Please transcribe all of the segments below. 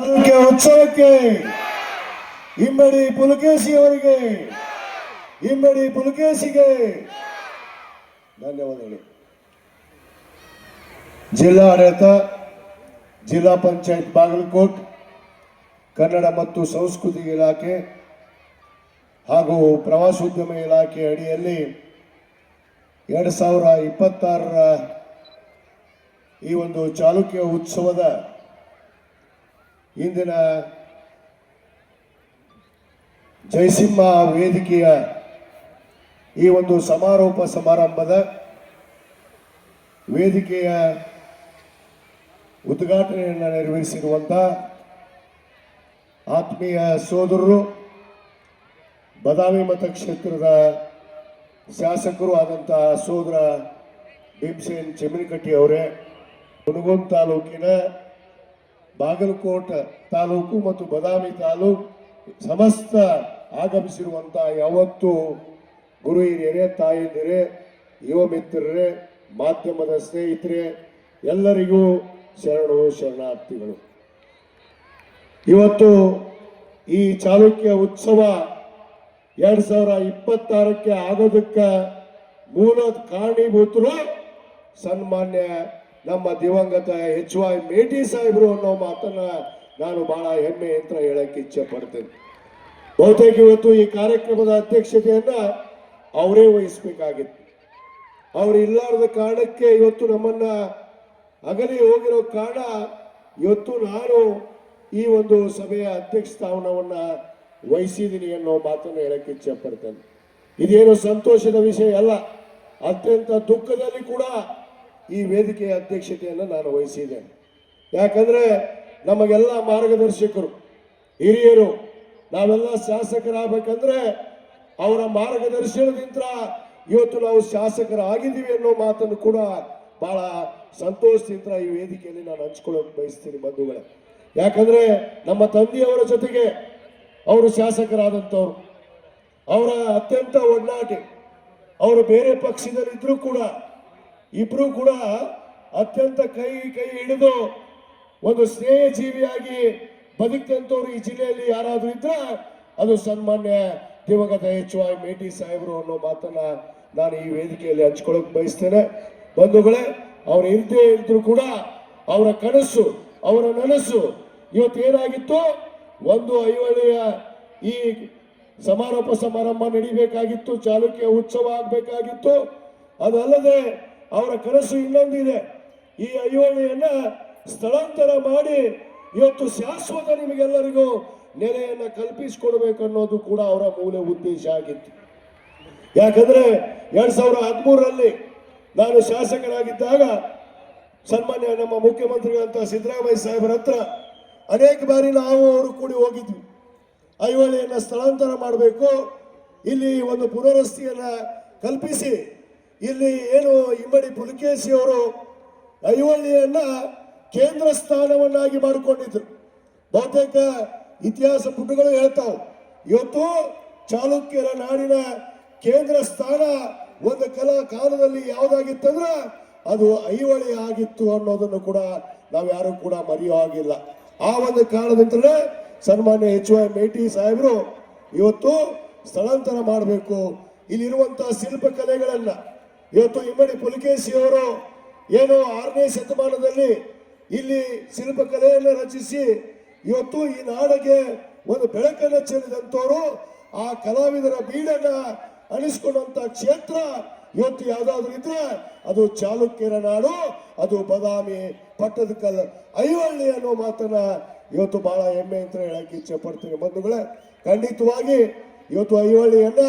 ಅದಕ್ಕೆ ಉತ್ಸವಕ್ಕೆ ಇಮ್ಮಡಿ ಪುಲಕೇಶಿ ಅವರಿಗೆ ಇಮ್ಮಡಿ ಪುಲಕೇಶಿಗೆ. ಧನ್ಯವಾದಗಳು. ಜಿಲ್ಲಾ ಆಡಳಿತ, ಜಿಲ್ಲಾ ಪಂಚಾಯತ್ ಬಾಗಲಕೋಟ್, ಕನ್ನಡ ಮತ್ತು ಸಂಸ್ಕೃತಿ ಇಲಾಖೆ ಹಾಗೂ ಪ್ರವಾಸೋದ್ಯಮ ಇಲಾಖೆ ಅಡಿಯಲ್ಲಿ ಎರಡು ಸಾವಿರ ಇಪ್ಪತ್ತಾರರ ಈ ಒಂದು ಚಾಲುಕ್ಯ ಉತ್ಸವದ ಇಂದಿನ ಜಯಸಿಂಹ ವೇದಿಕೆಯ ಈ ಒಂದು ಸಮಾರೋಪ ಸಮಾರಂಭದ ವೇದಿಕೆಯ ಉದ್ಘಾಟನೆಯನ್ನು ನೆರವೇರಿಸಿರುವಂಥ ಆತ್ಮೀಯ ಸೋದರರು, ಬದಾಮಿ ಮತಕ್ಷೇತ್ರದ ಶಾಸಕರು ಆದಂಥ ಸೋದರ ಭೀಮಸೇನ್ ಚೆಮನಿಕಟ್ಟಿ ಅವರೇ, ಹುಣಗೋನ್ ತಾಲೂಕಿನ ಬಾಗಲಕೋಟ ತಾಲೂಕು ಮತ್ತು ಬದಾಮಿ ತಾಲೂಕು ಸಮಸ್ತ ಆಗಮಿಸಿರುವಂಥ ಯಾವತ್ತು ಗುರು ಹಿರಿಯರೇ ತಾಯಂದಿರೇ ಯುವ ಮಿತ್ರರೇ, ಮಾಧ್ಯಮದ ಸ್ನೇಹಿತರೆ, ಎಲ್ಲರಿಗೂ ಶರಣು ಶರಣಾರ್ಥಿಗಳು. ಇವತ್ತು ಈ ಚಾಲುಕ್ಯ ಉತ್ಸವ ಎರಡ್ ಸಾವಿರ ಇಪ್ಪತ್ತಾರಕ್ಕೆ ಆಗೋದಕ್ಕೆ ಮೂಲ ಕಾರಣೀಭೂತರು ಸನ್ಮಾನ್ಯ ನಮ್ಮ ದಿವಂಗತ ಎಚ್ ವೈ ಮೇಟಿ ಸಾಹೇಬರು ಅನ್ನೋ ಮಾತನ್ನ ನಾನು ಬಹಳ ಹೆಮ್ಮೆ ಅಂತ ಹೇಳಕ್ಕೆ ಇಚ್ಛೆ ಪಡ್ತೇನೆ. ಬಹುತೇಕ ಇವತ್ತು ಈ ಕಾರ್ಯಕ್ರಮದ ಅಧ್ಯಕ್ಷತೆಯನ್ನ ಅವರೇ ವಹಿಸ್ಬೇಕಾಗಿತ್ತು. ಅವ್ರು ಇಲ್ಲಾರದ ಕಾರಣಕ್ಕೆ ಇವತ್ತು ನಮ್ಮನ್ನ ಅಗಲಿ ಹೋಗಿರೋ ಕಾರಣ ಇವತ್ತು ನಾನು ಈ ಒಂದು ಸಭೆಯ ಅಧ್ಯಕ್ಷ ಸ್ಥಾನವನ್ನ ವಹಿಸಿದ್ದೀನಿ ಅನ್ನೋ ಮಾತನ್ನು ಹೇಳಕ್ಕೆ ಇಚ್ಛೆ ಪಡ್ತೇನೆ. ಇದೇನು ಸಂತೋಷದ ವಿಷಯ ಅಲ್ಲ, ಅತ್ಯಂತ ದುಃಖದಲ್ಲಿ ಕೂಡ ಈ ವೇದಿಕೆಯ ಅಧ್ಯಕ್ಷತೆಯನ್ನು ನಾನು ವಹಿಸಿದ್ದೇನೆ. ಯಾಕಂದ್ರೆ ನಮಗೆಲ್ಲ ಮಾರ್ಗದರ್ಶಕರು, ಹಿರಿಯರು, ನಾವೆಲ್ಲ ಶಾಸಕರಾಗಬೇಕಂದ್ರೆ ಅವರ ಮಾರ್ಗದರ್ಶನದಿಂದ ಇವತ್ತು ನಾವು ಶಾಸಕರಾಗಿದ್ದೀವಿ ಅನ್ನೋ ಮಾತನ್ನು ಕೂಡ ಬಹಳ ಸಂತೋಷದಿಂದ ಈ ವೇದಿಕೆಯಲ್ಲಿ ನಾನು ಹಂಚ್ಕೊಳ್ಳೋಕೆ ಬಯಸ್ತೀನಿ ಬಂಧುಗಳೇ. ಯಾಕಂದ್ರೆ ನಮ್ಮ ತಂದೆಯವರ ಜೊತೆಗೆ ಅವರು ಶಾಸಕರಾದಂಥವ್ರು, ಅವರ ಅತ್ಯಂತ ಒಡನಾಟಿ, ಅವರು ಬೇರೆ ಪಕ್ಷದಲ್ಲಿದ್ದರೂ ಕೂಡ ಇಬ್ರು ಕೂಡ ಅತ್ಯಂತ ಕೈ ಕೈ ಹಿಡಿದು ಒಂದು ಸ್ನೇಹ ಜೀವಿಯಾಗಿ ಬದುಕಂತವ್ರು ಈ ಜಿಲ್ಲೆಯಲ್ಲಿ ಯಾರಾದ್ರೂ ಇದ್ರೆ ಅದು ಸನ್ಮಾನ್ಯ ದಿವಂಗತ ಎಚ್ ವೈ ಮೇಟಿ ಸಾಹೇಬರು ಅನ್ನೋ ಮಾತನ್ನ ನಾನು ಈ ವೇದಿಕೆಯಲ್ಲಿ ಹಂಚ್ಕೊಳಕ್ ಬಯಸ್ತೇನೆ. ಬಂಧುಗಳೇ, ಅವ್ರು ಇರ್ದೇ ಇದ್ರು ಕೂಡ ಅವರ ಕನಸು, ಅವರ ನನಸು ಇವತ್ತು ಏನಾಗಿತ್ತು? ಒಂದು ಐವಳಿಯ ಈ ಸಮಾರೋಪ ಸಮಾರಂಭ ನಡಿಬೇಕಾಗಿತ್ತು, ಚಾಲುಕ್ಯ ಉತ್ಸವ ಆಗಬೇಕಾಗಿತ್ತು. ಅದಲ್ಲದೆ ಅವರ ಕನಸು ಇನ್ನೊಂದಿದೆ. ಈ ಐಹೊಳೆಯನ್ನ ಸ್ಥಳಾಂತರ ಮಾಡಿ ಇವತ್ತು ಶಾಶ್ವತ ನಿಮಗೆಲ್ಲರಿಗೂ ನೆಲೆಯನ್ನ ಕಲ್ಪಿಸಿಕೊಡ್ಬೇಕು ಅನ್ನೋದು ಕೂಡ ಅವರ ಮೂಲ ಉದ್ದೇಶ ಆಗಿತ್ತು. ಯಾಕಂದ್ರೆ ಎರಡ್ ಸಾವಿರ ಹದಿಮೂರರಲ್ಲಿ ನಾನು ಶಾಸಕರಾಗಿದ್ದಾಗ ಸನ್ಮಾನ್ಯ ನಮ್ಮ ಮುಖ್ಯಮಂತ್ರಿಗಳಂತ ಸಿದ್ದರಾಮಯ್ಯ ಸಾಹೇಬರ ಹತ್ರ ಅನೇಕ ಬಾರಿ ನಾವು ಅವರು ಕೂಡಿ ಹೋಗಿದ್ವಿ. ಐಹೊಳೆಯನ್ನ ಸ್ಥಳಾಂತರ ಮಾಡಬೇಕು. ಇಲ್ಲಿ ಒಂದು ಪುನರ್ವಸತಿಯನ್ನ ಕಲ್ಪಿಸಿ ಇಲ್ಲಿ ಏನು ಇಮ್ಮಡಿ ಪುಲಕೇಶಿ ಅವರು ಐವಳ್ಳಿಯನ್ನ ಕೇಂದ್ರ ಸ್ಥಾನವನ್ನಾಗಿ ಮಾಡಿಕೊಂಡಿದ್ರು. ಬಹುತೇಕ ಇತಿಹಾಸ ಪುಟಗಳು ಹೇಳ್ತಾವ. ಇವತ್ತು ಚಾಲುಕ್ಯರ ನಾಡಿನ ಕೇಂದ್ರ ಸ್ಥಾನ ಒಂದು ಕಲಾ ಕಾಲದಲ್ಲಿ ಯಾವುದಾಗಿತ್ತಂದ್ರೆ ಅದು ಐಹೊಳೆ ಆಗಿತ್ತು ಅನ್ನೋದನ್ನು ಕೂಡ ನಾವು ಯಾರು ಕೂಡ ಮರೆಯೋ ಆಗಿಲ್ಲ ಆ ಒಂದು ಕಾರಣದಿಂದಲೇ ಸನ್ಮಾನ್ಯ ಎಚ್ ವೈ ಮೇಟಿ ಸಾಹೇಬರು ಇವತ್ತು ಸ್ಥಳಾಂತರ ಮಾಡಬೇಕು. ಇಲ್ಲಿರುವಂತಹ ಶಿಲ್ಪಕಲೆಗಳನ್ನ ಇವತ್ತು ಇಮ್ಮಡಿ ಪುಲಕೇಶಿ ಅವರು ಏನು ಆರನೇ ಶತಮಾನದಲ್ಲಿ ಇಲ್ಲಿ ಶಿಲ್ಪಕಲೆಯನ್ನು ರಚಿಸಿ ಇವತ್ತು ಈ ನಾಡಿಗೆ ಒಂದು ಬೆಳಕನ್ನು ಚೆಲ್ಲಿದಂಥವರು, ಆ ಕಲಾವಿದರ ಬೀಡನ್ನ ಅಣಿಸ್ಕೊಂಡಂತ ಕ್ಷೇತ್ರ ಇವತ್ತು ಯಾವ್ದಾದ್ರು ಇದ್ರೆ ಅದು ಚಾಲುಕ್ಯರ ನಾಡು, ಅದು ಬದಾಮಿ ಪಟ್ಟದಕಲ್ ಐವಳ್ಳಿ ಅನ್ನೋ ಮಾತನ್ನ ಇವತ್ತು ಬಹಳ ಹೆಮ್ಮೆ ಅಂತ ಹೇಳಕ್ಕೆ ಇಚ್ಛೆ ಪಡ್ತೀನಿ ಬಂಧುಗಳೇ. ಖಂಡಿತವಾಗಿ ಇವತ್ತು ಐವಳ್ಳಿಯನ್ನ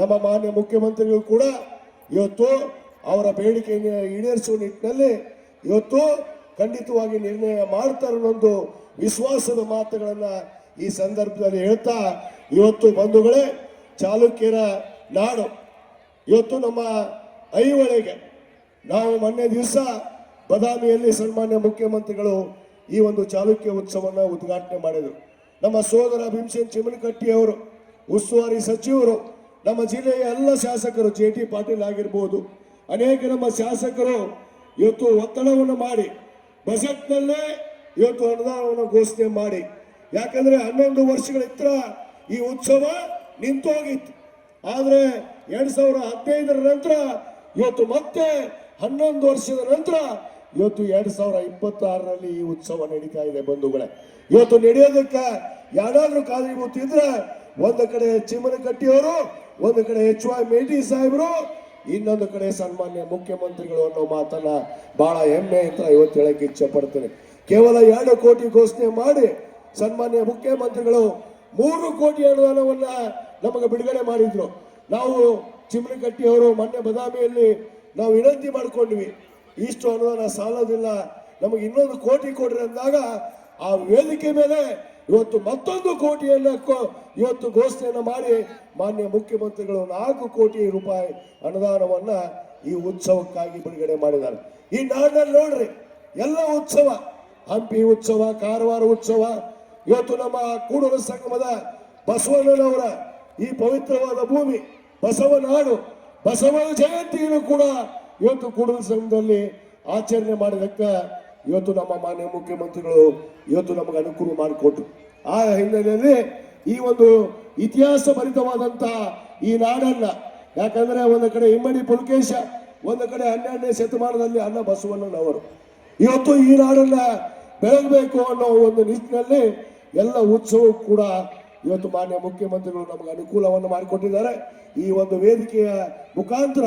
ನಮ್ಮ ಮಾನ್ಯ ಮುಖ್ಯಮಂತ್ರಿಗಳು ಕೂಡ ಇವತ್ತು ಅವರ ಬೇಡಿಕೆಯನ್ನು ಈಡೇರಿಸುವ ನಿಟ್ಟಿನಲ್ಲಿ ಇವತ್ತು ಖಂಡಿತವಾಗಿ ನಿರ್ಣಯ ಮಾಡ್ತಾರೆ ಒಂದು ವಿಶ್ವಾಸದ ಮಾತುಗಳನ್ನು ಈ ಸಂದರ್ಭದಲ್ಲಿ ಹೇಳ್ತಾ ಇವತ್ತು ಬಂಧುಗಳೇ, ಚಾಲುಕ್ಯರ ನಾಡು. ಇವತ್ತು ನಮ್ಮ ಐಹೊಳೆಗೆ ನಾವು ಮೊನ್ನೆ ದಿವಸ ಬದಾಮಿಯಲ್ಲಿ ಸನ್ಮಾನ್ಯ ಮುಖ್ಯಮಂತ್ರಿಗಳು ಈ ಒಂದು ಚಾಲುಕ್ಯ ಉತ್ಸವವನ್ನು ಉದ್ಘಾಟನೆ ಮಾಡಿದರು. ನಮ್ಮ ಸೋದರ ಭೀಮಸೇನ್ ಚಿಮನಕಟ್ಟಿ ಅವರು ಉಸ್ತುವಾರಿ ಸಚಿವರು ನಮ್ಮ ಜಿಲ್ಲೆಯ ಎಲ್ಲ ಶಾಸಕರು ಜೆ ಟಿ ಪಾಟೀಲ್ ಆಗಿರ್ಬೋದು, ಅನೇಕ ನಮ್ಮ ಶಾಸಕರು ಇವತ್ತು ಒತ್ತಡವನ್ನು ಮಾಡಿ, ಬಜೆಟ್ನಲ್ಲೇ ಇವತ್ತು ಅನುದಾನವನ್ನು ಘೋಷಣೆ ಮಾಡಿ. ಯಾಕಂದ್ರೆ ಹನ್ನೊಂದು ವರ್ಷಗಳ ಹತ್ರ ಈ ಉತ್ಸವ ನಿಂತೋಗಿತ್ತು. ಆದ್ರೆ ಎರಡ್ ಸಾವಿರ ಹದಿನೈದರ ನಂತರ, ಇವತ್ತು ಮತ್ತೆ ಹನ್ನೊಂದು ವರ್ಷದ ನಂತರ ಇವತ್ತು ಎರಡ್ ಸಾವಿರ ಇಪ್ಪತ್ತಾರರಲ್ಲಿ ಈ ಉತ್ಸವ ನಡೀತಾ ಇದೆ ಬಂಧುಗಳೇ. ಇವತ್ತು ನಡೆಯೋದಕ್ಕೆ ಯಾರಾದ್ರೂ ಗೊತ್ತಿದ್ರೆ ಒಂದು ಕಡೆ ಚಿಮ್ಮನಕಟ್ಟಿಯವರು ಒಂದು ಕಡೆ ಎಚ್ ವೈ ಮೇಟಿ ಸಾಹೇಬರು, ಇನ್ನೊಂದು ಕಡೆ ಸನ್ಮಾನ್ಯ ಮುಖ್ಯಮಂತ್ರಿಗಳು ಅನ್ನೋ ಮಾತನ್ನ ಬಹಳ ಹೆಮ್ಮೆ ಅಂತ ಇವತ್ತು ಹೇಳಕ್ಕೆ ಇಚ್ಛೆ ಪಡ್ತೇನೆ ಕೇವಲ ಎರಡು ಕೋಟಿ ಘೋಷಣೆ ಮಾಡಿ ಸನ್ಮಾನ್ಯ ಮುಖ್ಯಮಂತ್ರಿಗಳು ಮೂರು ಕೋಟಿ ಅನುದಾನವನ್ನ ನಮಗೆ ಬಿಡುಗಡೆ ಮಾಡಿದ್ರು. ನಾವು ಚಿಮ್ಲಿಕಟ್ಟಿ ಅವರು ಮೊನ್ನೆ ಬದಾಮಿಯಲ್ಲಿ ನಾವು ವಿನಂತಿ ಮಾಡ್ಕೊಂಡ್ವಿ. ಇಷ್ಟು ಅನುದಾನ ಸಾಲೋದಿಲ್ಲ, ನಮಗೆ ಇನ್ನೊಂದು ಕೋಟಿ ಕೊಡ್ರಿ ಅಂದಾಗ ಆ ವೇದಿಕೆ ಮೇಲೆ ಇವತ್ತು ಮತ್ತೊಂದು ಕೋಟಿಯನ್ನ ಇವತ್ತು ಘೋಷಣೆಯನ್ನ ಮಾಡಿ ಮಾನ್ಯ ಮುಖ್ಯಮಂತ್ರಿಗಳು ನಾಲ್ಕು ಕೋಟಿ ರೂಪಾಯಿ ಅನುದಾನವನ್ನ ಈ ಉತ್ಸವಕ್ಕಾಗಿ ಬಿಡುಗಡೆ ಮಾಡಿದ್ದಾರೆ. ಈ ನಾಡಲ್ಲಿ ನೋಡ್ರಿ, ಎಲ್ಲ ಉತ್ಸವ, ಹಂಪಿ ಉತ್ಸವ, ಕಾರವಾರ ಉತ್ಸವ, ಇವತ್ತು ನಮ್ಮ ಕೂಡಲ ಸಂಗಮದ ಬಸವಣ್ಣನವರ ಈ ಪವಿತ್ರವಾದ ಭೂಮಿ ಬಸವನಾಡು ಬಸವನ ಜಯಂತಿಯನ್ನು ಕೂಡ ಇವತ್ತು ಕೂಡಲ ಸಂಘದಲ್ಲಿ ಆಚರಣೆ ಮಾಡಿದಕ್ಕ ಇವತ್ತು ನಮ್ಮ ಮಾನ್ಯ ಮುಖ್ಯಮಂತ್ರಿಗಳು ಇವತ್ತು ನಮಗೆ ಅನುಕೂಲ ಮಾಡಿಕೊಟ್ಟು, ಆ ಹಿನ್ನೆಲೆಯಲ್ಲಿ ಈ ಒಂದು ಇತಿಹಾಸ ಭರಿತವಾದಂತಹ ಈ ನಾಡನ್ನ, ಯಾಕಂದ್ರೆ ಒಂದು ಕಡೆ ಇಮ್ಮಡಿ ಪುಲಕೇಶ, ಒಂದು ಕಡೆ ಹನ್ನೆರಡನೇ ಶತಮಾನದಲ್ಲಿ ಅನ್ನ ಬಸವಣ್ಣನವರು ಇವತ್ತು ಈ ನಾಡನ್ನ ಬೆಳಗಬೇಕು ಅನ್ನೋ ಒಂದು ನಿಟ್ಟಿನಲ್ಲಿ ಎಲ್ಲ ಉತ್ಸವ ಕೂಡ ಇವತ್ತು ಮಾನ್ಯ ಮುಖ್ಯಮಂತ್ರಿಗಳು ನಮಗೆ ಅನುಕೂಲವನ್ನು ಮಾಡಿಕೊಟ್ಟಿದ್ದಾರೆ. ಈ ಒಂದು ವೇದಿಕೆಯ ಮುಖಾಂತರ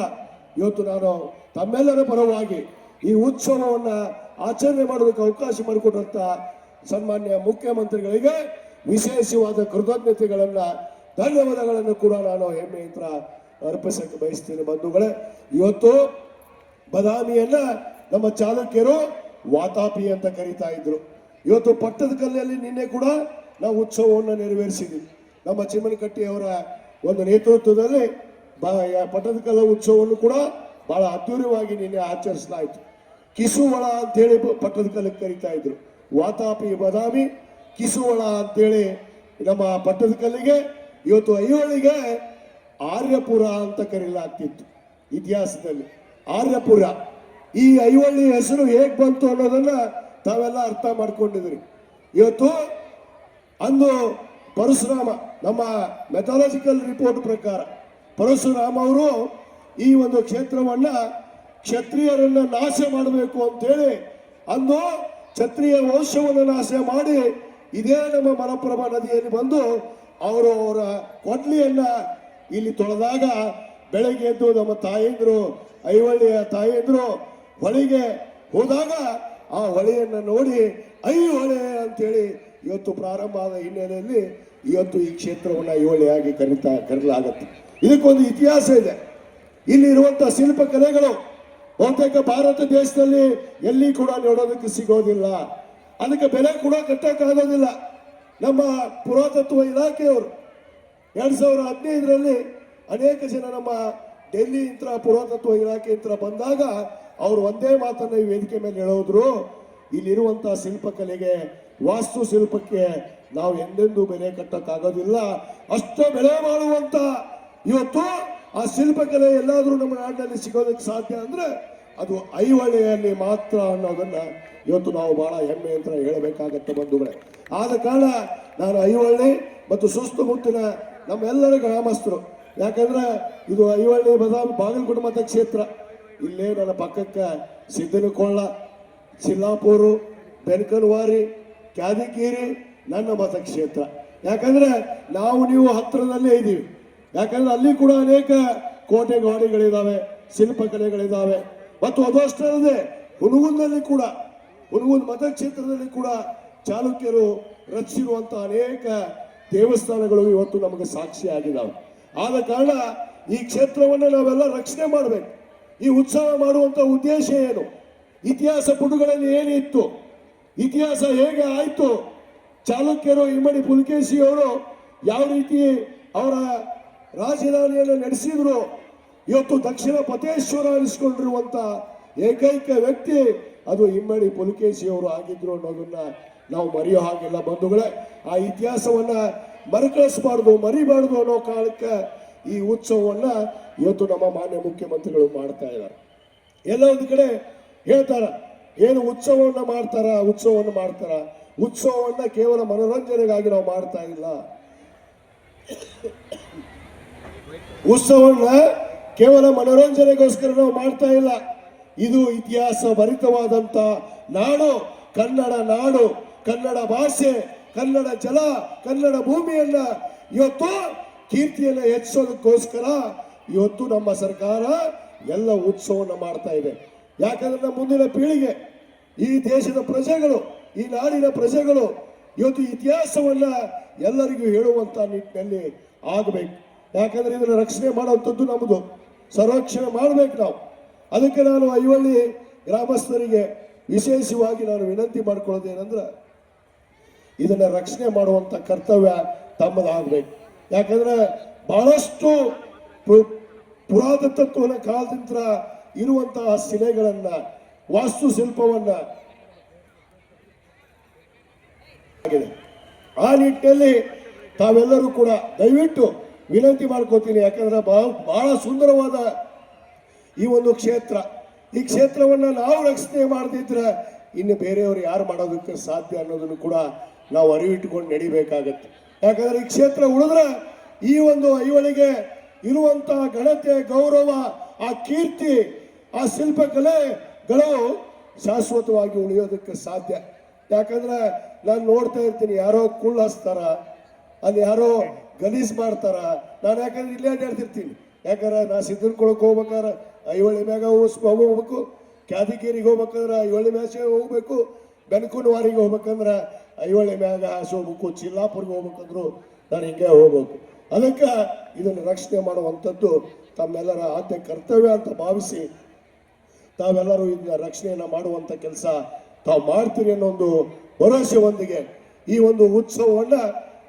ಇವತ್ತು ನಾನು ತಮ್ಮೆಲ್ಲರ ಪರವಾಗಿ ಈ ಉತ್ಸವವನ್ನ ಆಚರಣೆ ಮಾಡೋದಕ್ಕೆ ಅವಕಾಶ ಮಾಡಿಕೊಟ್ಟಂತ ಸನ್ಮಾನ್ಯ ಮುಖ್ಯಮಂತ್ರಿಗಳಿಗೆ ವಿಶೇಷವಾದ ಕೃತಜ್ಞತೆಗಳನ್ನ, ಧನ್ಯವಾದಗಳನ್ನು ಕೂಡ ನಾನು ಹೆಮ್ಮೆಯಿಂದ ಅರ್ಪಿಸಕ್ಕೆ ಬಯಸ್ತೀನಿ ಬಂಧುಗಳೇ. ಇವತ್ತು ಬದಾಮಿಯನ್ನ ನಮ್ಮ ಚಾಲುಕ್ಯರು ವಾತಾಪಿ ಅಂತ ಕರೀತಾ ಇದ್ರು. ಇವತ್ತು ಪಟ್ಟದ ಕಲ್ಲಲ್ಲಿ ನಿನ್ನೆ ಕೂಡ ನಾವು ಉತ್ಸವವನ್ನು ನೆರವೇರಿಸಿದ್ವಿ. ನಮ್ಮ ಚಿಮ್ಮನಕಟ್ಟಿಯವರ ಒಂದು ನೇತೃತ್ವದಲ್ಲಿ ಬ- ಯ- ಪಟ್ಟದಕಲ್ಲ ಉತ್ಸವವನ್ನು ಕೂಡ ಬಹಳ ಅದ್ದೂರಿಯಾಗಿ ನಿನ್ನೆ ಆಚರಿಸಲಾಯಿತು. ಕಿಸುವಳ ಅಂತೇಳಿ ಪಕ್ಕದ ಕಲ್ಲಿಗೆ ಕರಿತಾ ಇದ್ರು. ವಾತಾಪಿ ಬದಾಮಿ, ಕಿಸುವಳ ಅಂತೇಳಿ ನಮ್ಮ ಪಟ್ಟದಕಲ್ಲಿಗೆ ಇವತ್ತು ಐಹೊಳಿಗೆ ಆರ್ಯಪುರ ಅಂತ ಕರೆಯಲಾಗ್ತಿತ್ತು ಇತಿಹಾಸದಲ್ಲಿ. ಆರ್ಯಪುರ. ಈ ಐಹೊಳಿ ಹೆಸರು ಹೇಗೆ ಬಂತು ಅನ್ನೋದನ್ನ ತಾವೆಲ್ಲ ಅರ್ಥ ಮಾಡ್ಕೊಂಡಿದ್ರಿ ಇವತ್ತು ಅಂದು ಪರಶುರಾಮ, ನಮ್ಮ ಮೆಥಾಲಜಿಕಲ್ ರಿಪೋರ್ಟ್ ಪ್ರಕಾರ ಪರಶುರಾಮ ಅವರು ಈ ಒಂದು ಕ್ಷೇತ್ರವನ್ನ ಕ್ಷತ್ರಿಯರನ್ನ ನಾಶ ಮಾಡಬೇಕು ಅಂತೇಳಿ ಅಂದು ಕ್ಷತ್ರಿಯ ವಂಶವನ್ನು ನಾಶ ಮಾಡಿ ಇದೇ ನಮ್ಮ ಮಲಪ್ರಭಾ ನದಿಯಲ್ಲಿ ಬಂದು ಅವರು ಅವರ ಕೊಡ್ಲಿಯನ್ನ ಇಲ್ಲಿ ತೊಳೆದಾಗ ಬೆಳಗ್ಗೆ ಎದ್ದು ನಮ್ಮ ತಾಯಂದ್ರು, ಐವಳ್ಳಿಯ ತಾಯಂದ್ರು ಹೊಳಿಗೆ ಹೋದಾಗ ಆ ಹೊಳೆಯನ್ನು ನೋಡಿ ಐ ಹೊಳೆ ಅಂತೇಳಿ ಇವತ್ತು ಪ್ರಾರಂಭ ಆದ ಹಿನ್ನೆಲೆಯಲ್ಲಿ ಇವತ್ತು ಈ ಕ್ಷೇತ್ರವನ್ನ ಐಹೊಳೆಯಾಗಿ ಕರೀತಾ ಕರೆಯಲಾಗತ್ತೆ ಇದಕ್ಕೊಂದು ಇತಿಹಾಸ ಇದೆ. ಇಲ್ಲಿರುವಂಥ ಶಿಲ್ಪಕಲೆಗಳು ಬಹುತೇಕ ಭಾರತ ದೇಶದಲ್ಲಿ ಎಲ್ಲಿ ಕೂಡ ನೋಡೋದಕ್ಕೆ ಸಿಗೋದಿಲ್ಲ. ಅದಕ್ಕೆ ಬೆಲೆ ಕೂಡ ಕಟ್ಟಕ್ಕಾಗೋದಿಲ್ಲ. ನಮ್ಮ ಪುರಾತತ್ವ ಇಲಾಖೆಯವರು ಎರಡು ಸಾವಿರ ಹದಿನೈದರಲ್ಲಿ ಅನೇಕ ಜನ ನಮ್ಮ ಡೆಲ್ಲಿ ಇಂತ್ರ ಪುರಾತತ್ವ ಇಲಾಖೆ ಇಂತ್ರ ಬಂದಾಗ ಅವರು ಒಂದೇ ಮಾತನ್ನ ಈ ವೇದಿಕೆ ಮೇಲೆ ಹೇಳೋದ್ರು. ಇಲ್ಲಿರುವಂತಹ ಶಿಲ್ಪಕಲೆಗೆ ವಾಸ್ತು ಶಿಲ್ಪಕ್ಕೆ ನಾವು ಎಂದೆಂದೂ ಬೆಲೆ ಕಟ್ಟಕ್ಕಾಗೋದಿಲ್ಲ. ಅಷ್ಟು ಬೆಲೆ ಮಾಡುವಂತ ಇವತ್ತು ಆ ಶಿಲ್ಪಕಲೆ ಎಲ್ಲಾದರೂ ನಮ್ಮ ನಾಡಿನಲ್ಲಿ ಸಿಗೋದಕ್ಕೆ ಸಾಧ್ಯ ಅಂದ್ರೆ ಅದು ಐಹೊಳೆಯಲ್ಲಿ ಮಾತ್ರ ಅನ್ನೋದನ್ನ ಇವತ್ತು ನಾವು ಬಹಳ ಹೆಮ್ಮೆ ಅಂತ ಹೇಳಬೇಕಾಗತ್ತೆ ಬಂಧುಗಳೇ. ಆದ ಕಾರಣ ನಾನು ಐವಳ್ಳಿ ಮತ್ತು ಸುಸ್ತಮುತ್ತಿನ ನಮ್ಮೆಲ್ಲರ ಗ್ರಾಮಸ್ಥರು. ಯಾಕಂದ್ರೆ ಇದು ಐವಳ್ಳಿ ಬದಾಮಿ ಬಾಗಲಕೋಟೆ ಮತಕ್ಷೇತ್ರ ಇಲ್ಲೇ ನನ್ನ ಪಕ್ಕಕ್ಕೆ ಸಿದ್ದನಕೊಳ್ಳ ಸಿಲ್ಲಾಪುರು ಬೆನಕಲ್ವಾರಿ, ಕ್ಯಾದಿಕೇರಿ ನನ್ನ ಮತಕ್ಷೇತ್ರ ಯಾಕಂದ್ರೆ ನಾವು ನೀವು ಹತ್ತಿರದಲ್ಲೇ ಇದ್ದೀವಿ. ಯಾಕಂದ್ರೆ ಅಲ್ಲಿ ಕೂಡ ಅನೇಕ ಕೋಟೆ ಗಾಡಿಗಳಿದ್ದಾವೆ ಶಿಲ್ಪಕಲೆಗಳಿದಾವೆ. ಮತ್ತು ಅದಷ್ಟೇ ಅಲ್ಲದೆ ಹುನಗುಂದಲ್ಲಿ ಕೂಡ ಹುನಗುಂದ್ ಮತಕ್ಷೇತ್ರದಲ್ಲಿ ಕೂಡ ಚಾಲುಕ್ಯರು ರಚಿಸಿರುವಂತ ಅನೇಕ ದೇವಸ್ಥಾನಗಳು ಇವತ್ತು ನಮಗೆ ಸಾಕ್ಷಿ ಸಾಕ್ಷಿಯಾಗಿದ್ದಾವೆ ಆದ ಕಾರಣ ಈ ಕ್ಷೇತ್ರವನ್ನು ನಾವೆಲ್ಲ ರಕ್ಷಣೆ ಮಾಡಬೇಕು. ಈ ಉತ್ಸವ ಮಾಡುವಂತ ಉದ್ದೇಶ ಏನು? ಇತಿಹಾಸ ಪುಟಗಳಲ್ಲಿ ಏನಿತ್ತು ಇತಿಹಾಸ ಹೇಗೆ ಆಯಿತು? ಚಾಲುಕ್ಯರು ಇಮ್ಮಡಿ ಪುಲಕೇಶಿ ಅವರು ಯಾವ ರೀತಿ ಅವರ ರಾಜಧಾನಿಯನ್ನು ನಡೆಸಿದ್ರು? ಇವತ್ತು ದಕ್ಷಿಣ ಪತೇಶ್ವರ ಅನಿಸ್ಕೊಂಡಿರುವಂತ ಏಕೈಕ ವ್ಯಕ್ತಿ ಅದು ಇಮ್ಮಡಿ ಪುಲಕೇಶಿ ಅವರು ಆಗಿದ್ರು ಅನ್ನೋದನ್ನ ನಾವು ಮರೆಯೋ ಹಾಗಿಲ್ಲ ಬಂಧುಗಳೇ. ಆ ಇತಿಹಾಸವನ್ನ ಮರುಕಳಿಸಬಾರ್ದು, ಮರಿಬಾರ್ದು ಅನ್ನೋ ಕಾರಣಕ್ಕೆ ಈ ಉತ್ಸವವನ್ನ ಇವತ್ತು ನಮ್ಮ ಮಾನ್ಯ ಮುಖ್ಯಮಂತ್ರಿಗಳು ಮಾಡ್ತಾ ಇದ್ದಾರೆ. ಎಲ್ಲ ಒಂದು ಕಡೆ ಹೇಳ್ತಾರ, ಏನು ಉತ್ಸವವನ್ನ ಮಾಡ್ತಾರ, ಉತ್ಸವವನ್ನು ಮಾಡ್ತಾರ? ಉತ್ಸವವನ್ನ ಕೇವಲ ಮನೋರಂಜನೆಗಾಗಿ ನಾವು ಮಾಡ್ತಾ ಇಲ್ಲ. ಉತ್ಸವವನ್ನ ಕೇವಲ ಮನೋರಂಜನೆಗೋಸ್ಕರ ನಾವು ಮಾಡ್ತಾ ಇಲ್ಲ. ಇದು ಇತಿಹಾಸ ಭರಿತವಾದಂತ ನಾಡು, ಕನ್ನಡ ನಾಡು, ಕನ್ನಡ ಭಾಷೆ, ಕನ್ನಡ ಜಲ, ಕನ್ನಡ ಭೂಮಿಯನ್ನ ಇವತ್ತು ಕೀರ್ತಿಯನ್ನು ಹೆಚ್ಚಿಸೋದಕ್ಕೋಸ್ಕರ ಇವತ್ತು ನಮ್ಮ ಸರ್ಕಾರ ಎಲ್ಲ ಉತ್ಸವವನ್ನು ಮಾಡ್ತಾ ಇದೆ. ಯಾಕಂದ್ರೆ ನಮ್ಮ ಮುಂದಿನ ಪೀಳಿಗೆ, ಈ ದೇಶದ ಪ್ರಜೆಗಳು, ಈ ನಾಡಿನ ಪ್ರಜೆಗಳು ಇವತ್ತು ಇತಿಹಾಸವನ್ನ ಎಲ್ಲರಿಗೂ ಹೇಳುವಂತ ನಿಟ್ಟಿನಲ್ಲಿ ಆಗಬೇಕು. ಯಾಕಂದ್ರೆ ಇದನ್ನ ರಕ್ಷಣೆ ಮಾಡುವಂಥದ್ದು ನಮ್ಮದು ಸಂರಕ್ಷಣೆ ಮಾಡಬೇಕು ನಾವು. ಅದಕ್ಕೆ ನಾನು ಐವಳ್ಳಿ ಗ್ರಾಮಸ್ಥರಿಗೆ ವಿಶೇಷವಾಗಿ ನಾನು ವಿನಂತಿ ಮಾಡ್ಕೊಳ್ಳೋದೇನೆಂದ್ರೆ ಇದನ್ನ ರಕ್ಷಣೆ ಮಾಡುವಂತ ಕರ್ತವ್ಯ ತಮ್ಮದಾಗಬೇಕು. ಯಾಕಂದ್ರೆ ಬಹಳಷ್ಟು ಪುರಾತತ್ವನ ಕಾಲದಿಂದ ಇರುವಂತಹ ಶಿಲೆಗಳನ್ನು, ವಾಸ್ತುಶಿಲ್ಪವನ್ನು ಆ ನಿಟ್ಟಿನಲ್ಲಿ ತಾವೆಲ್ಲರೂ ಕೂಡ ದಯವಿಟ್ಟು ವಿನಂತಿ ಮಾಡ್ಕೋತೀನಿ, ಯಾಕಂದ್ರೆ ಬಹಳ ಬಹಳ ಸುಂದರವಾದ ಈ ಒಂದು ಕ್ಷೇತ್ರ. ಈ ಕ್ಷೇತ್ರವನ್ನ ನಾವು ರಕ್ಷಣೆ ಮಾಡದಿದ್ರೆ ಇನ್ನು ಬೇರೆಯವರು ಯಾರು ಮಾಡೋದಕ್ಕೆ ಸಾಧ್ಯ ಅನ್ನೋದನ್ನು ಕೂಡ ನಾವು ಅರಿವಿಟ್ಟುಕೊಂಡು ನಡಿಬೇಕಾಗತ್ತೆ. ಯಾಕಂದ್ರೆ ಈ ಕ್ಷೇತ್ರ ಉಳಿದ್ರೆ ಈ ಒಂದು ಐವಳಿಗೆ ಇರುವಂತಹ ಘನತೆ, ಗೌರವ, ಆ ಕೀರ್ತಿ, ಆ ಶಿಲ್ಪಕಲೆಗಳು ಶಾಶ್ವತವಾಗಿ ಉಳಿಯೋದಕ್ಕೆ ಸಾಧ್ಯ. ಯಾಕಂದ್ರೆ ನಾನು ನೋಡ್ತಾ ಇರ್ತೀನಿ, ಯಾರೋ ಕುಳ್ಳು ಹಸ್ತಾರ ಅಲ್ಲಿ ಯಾರೋ ಗಲೀಜ್ ಮಾಡ್ತಾರ. ನಾನು ಯಾಕಂದ್ರೆ ಇಲ್ಲೇ ಅಡ್ಡಾಡ್ತಿರ್ತೀನಿ ಯಾಕಂದ್ರೆ ನಾ ಸಿದ್ದನ್ಕೊಳಕ್ ಹೋಗ್ಬೇಕಾದ್ರೆ ಐಹೊಳೆ ಮ್ಯಾಗ ಹೋಗ್ಬೇಕು. ಕ್ಯಾದಿಕೇರಿಗೆ ಹೋಗ್ಬೇಕಂದ್ರೆ ಐಹೊಳೆ ಮ್ಯಾಚೆ ಹೋಗ್ಬೇಕು. ಬೆನಕುನವಾರಿಗೆ ಹೋಗ್ಬೇಕಂದ್ರೆ ಐಹೊಳೆ ಮ್ಯಾಗ ಹಾಸಿ ಹೋಗ್ಬೇಕು ಚಿಲ್ಲಾಪುರ್ಗೆ ಹೋಗ್ಬೇಕಂದ್ರು ನಾನು ಹಿಂಗೆ ಹೋಗ್ಬೇಕು. ಅದಕ್ಕೆ ಇದನ್ನು ರಕ್ಷಣೆ ಮಾಡುವಂಥದ್ದು ತಮ್ಮೆಲ್ಲರ ಆದ್ಯ ಕರ್ತವ್ಯ ಅಂತ ಭಾವಿಸಿ ತಾವೆಲ್ಲರೂ ಇದನ್ನ ರಕ್ಷಣೆಯನ್ನು ಮಾಡುವಂತ ಕೆಲಸ ತಾವು ಮಾಡ್ತೀರಿ ಅನ್ನೋ ಒಂದು ಭರವಸೆಯೊಂದಿಗೆ ಈ ಒಂದು ಉತ್ಸವವನ್ನ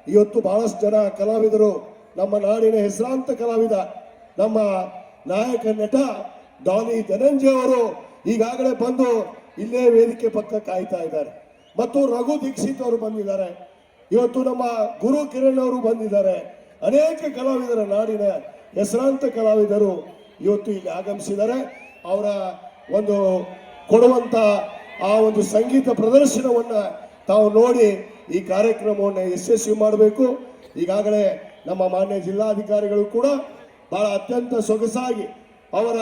ಇವತ್ತು ಬಹಳಷ್ಟು ಜನ ಕಲಾವಿದರು, ನಮ್ಮ ನಾಡಿನ ಹೆಸರಾಂತ ಕಲಾವಿದ, ನಮ್ಮ ನಾಯಕ ನಟ ಡಾನಿ ಧನಂಜಯ ಅವರು ಈಗಾಗಲೇ ಬಂದು ಇಲ್ಲೇ ವೇದಿಕೆ ಪಕ್ಕ ಕಾಯ್ತಾ ಇದ್ದಾರೆ. ಮತ್ತು ರಘು ದೀಕ್ಷಿತ್ ಅವರು ಬಂದಿದ್ದಾರೆ. ಇವತ್ತು ನಮ್ಮ ಗುರು ಕಿರಣ್ ಅವರು ಬಂದಿದ್ದಾರೆ. ಅನೇಕ ಕಲಾವಿದರ ನಾಡಿನ ಹೆಸರಾಂತ ಕಲಾವಿದರು ಇವತ್ತು ಇಲ್ಲಿ ಆಗಮಿಸಿದ್ದಾರೆ. ಅವರ ಒಂದು ಕೊಡುವಂತ ಆ ಒಂದು ಸಂಗೀತ ಪ್ರದರ್ಶನವನ್ನ ತಾವು ನೋಡಿ ಈ ಕಾರ್ಯಕ್ರಮವನ್ನು ಯಶಸ್ವಿ ಮಾಡಬೇಕು. ಈಗಾಗಲೇ ನಮ್ಮ ಮಾನ್ಯ ಜಿಲ್ಲಾಧಿಕಾರಿಗಳು ಕೂಡ ಬಹಳ ಅತ್ಯಂತ ಸೊಗಸಾಗಿ ಅವರ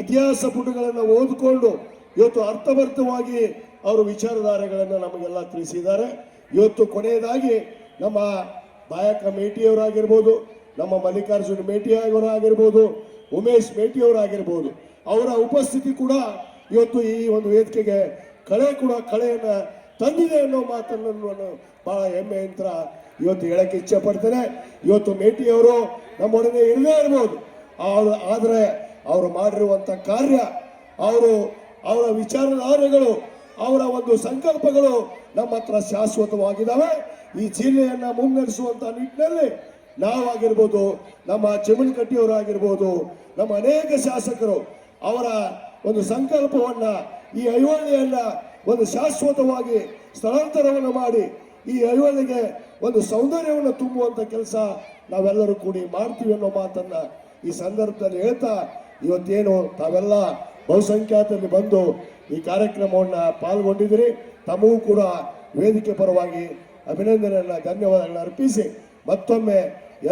ಇತಿಹಾಸ ಪುಟಗಳನ್ನು ಓದಿಕೊಂಡು ಇವತ್ತು ಅರ್ಥವರ್ಥವಾಗಿ ಅವರು ವಿಚಾರಧಾರೆಗಳನ್ನು ನಮಗೆಲ್ಲ ತಿಳಿಸಿದ್ದಾರೆ. ಇವತ್ತು ಕೊನೆಯದಾಗಿ ನಮ್ಮ ಬಾಯಕ ಮೇಟಿಯವರಾಗಿರ್ಬೋದು, ನಮ್ಮ ಮಲ್ಲಿಕಾರ್ಜುನ ಮೇಟಿಯವರಾಗಿರ್ಬೋದು, ಉಮೇಶ್ ಮೇಟಿಯವರಾಗಿರ್ಬೋದು, ಅವರ ಉಪಸ್ಥಿತಿ ಕೂಡ ಇವತ್ತು ಈ ಒಂದು ವೇದಿಕೆಗೆ ಕಳೆ ಕೂಡ ಕಳೆಯನ್ನ ತಂದಿದೆ ಅನ್ನೋ ಮಾತನ್ನು ನಾನು ಬಹಳ ಯಂತ್ರ ಇವತ್ತು ಹೇಳಕ್ಕೆ ಇಚ್ಛೆ ಪಡ್ತೇನೆ. ಇವತ್ತು ಮೇಟಿಯವರು ನಮ್ಮೊಡನೆ ಇರದೇ ಇರ್ಬೋದು. ಆದರೆ ಅವರು ಮಾಡಿರುವಂತ ಕಾರ್ಯ, ಅವರು ಅವರ ವಿಚಾರಧಾರೆಗಳು, ಅವರ ಒಂದು ಸಂಕಲ್ಪಗಳು ನಮ್ಮ ಹತ್ರ ಶಾಶ್ವತವಾಗಿದ್ದಾವೆ ಈ ಜಿಲ್ಲೆಯನ್ನು ಮುನ್ನಡೆಸುವಂತ ನಿಟ್ಟಿನಲ್ಲಿ ನಾವಾಗಿರ್ಬೋದು, ನಮ್ಮ ಚಿಮಣಕಟ್ಟಿಯವರಾಗಿರ್ಬೋದು ನಮ್ಮ ಅನೇಕ ಶಾಸಕರು ಅವರ ಒಂದು ಸಂಕಲ್ಪವನ್ನ, ಈ ಐವಳ್ಳಿಯನ್ನ ಒಂದು ಶಾಶ್ವತವಾಗಿ ಸ್ಥಳಾಂತರವನ್ನು ಮಾಡಿ ಈ ಅಯೋಧ್ಯೆಗೆ ಒಂದು ಸೌಂದರ್ಯವನ್ನು ತುಂಬುವಂತ ಕೆಲಸ ನಾವೆಲ್ಲರೂ ಕೂಡಿ ಮಾಡ್ತೀವಿ ಅನ್ನೋ ಮಾತನ್ನ ಈ ಸಂದರ್ಭದಲ್ಲಿ ಹೇಳ್ತಾ ಇವತ್ತೇನು ತಾವೆಲ್ಲ ಬಹುಸಂಖ್ಯಾತರಲ್ಲಿ ಬಂದು ಈ ಕಾರ್ಯಕ್ರಮವನ್ನ ಪಾಲ್ಗೊಂಡಿದ್ದೀರಿ. ತಮಗೂ ಕೂಡ ವೇದಿಕೆ ಪರವಾಗಿ ಅಭಿನಂದನೆಯನ್ನ, ಧನ್ಯವಾದಗಳನ್ನ ಅರ್ಪಿಸಿ, ಮತ್ತೊಮ್ಮೆ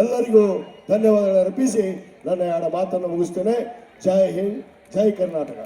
ಎಲ್ಲರಿಗೂ ಧನ್ಯವಾದಗಳನ್ನು ಅರ್ಪಿಸಿ ನನ್ನ ಎರಡು ಮಾತನ್ನು ಮುಗಿಸ್ತೇನೆ. ಜೈ ಹಿಂದ್, ಜೈ ಕರ್ನಾಟಕ.